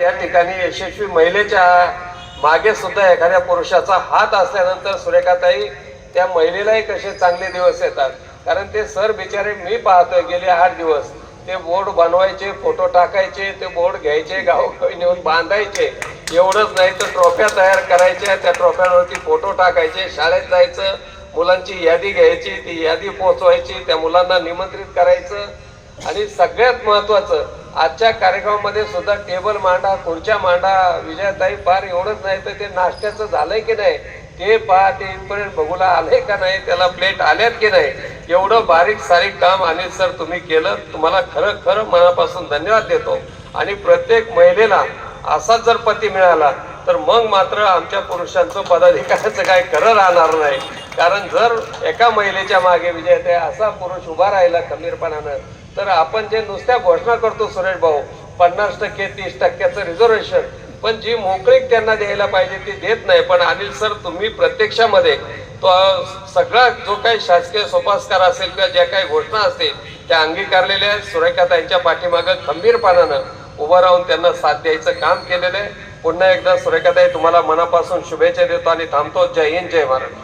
या ठिकाणी यशस्वी महिलेच्या मागे सुद्धा एखाद्या पुरुषाचा हात असल्यानंतर सुरेखाताई त्या महिलेलाही कसे चांगले दिवस येतात. कारण ते सर बिचारे मी पाहतोय गेले आठ दिवस. ते बोर्ड बनवायचे फोटो टाकायचे ते बोर्ड घ्यायचे गावोगावी नेऊन बांधायचे. एवढंच नाही तर ट्रॉफ्या तयार करायच्या त्या ट्रॉफ्यांवरती फोटो टाकायचे शाळेत जायचं मुलांची यादी घ्यायची ती यादी पोहोचवायची त्या मुलांना निमंत्रित करायचं. आणि सगळ्यात महत्वाचं आजच्या कार्यक्रमामध्ये सुद्धा टेबल मांडा खुर्च्या मांडा विजयाताई फार एवढंच नाही तर ते नाश्त्याचं झालंय की नाही ते पहा ते इथपर्यंत बघूला आले का नाही त्याला प्लेट आल्यात की नाही एवढं बारीक सारीक काम अनिल सर तुम्ही केलं तुम्हाला खरं खरं मनापासून धन्यवाद देतो. आणि प्रत्येक महिलेला असाच जर पती मिळाला तर मग मात्र आमच्या पुरुषांचं पदाधिकाऱ्याचं काय खरं राहणार नाही. कारण जर एका महिलेच्या मागे विजयते असा पुरुष उभा राहिला खंबीरपणानं तर आपण जे नुसत्या घोषणा करतो सुरेश भाऊ पन्नास टक्के तीस टक्क्याचं रिझर्वेशन पण जी मोकळीक त्यांना द्यायला पाहिजे ती देत नाही. पण अनिल सर तुम्ही प्रत्यक्षामध्ये तो सगळा जो काही शासकीय सोपास्कार असेल किंवा ज्या काही घोषणा असतील त्या अंगीकारलेल्या सुरेखाताईंच्या पाठीमागं खंबीरपणानं उभं राहून त्यांना साथ द्यायचं काम केलेलं आहे. पुन्हा एकदा सुरेखाताई तुम्हाला मनापासून शुभेच्छा देतो आणि थांबतो. जय हिंद जय महाराष्ट्र.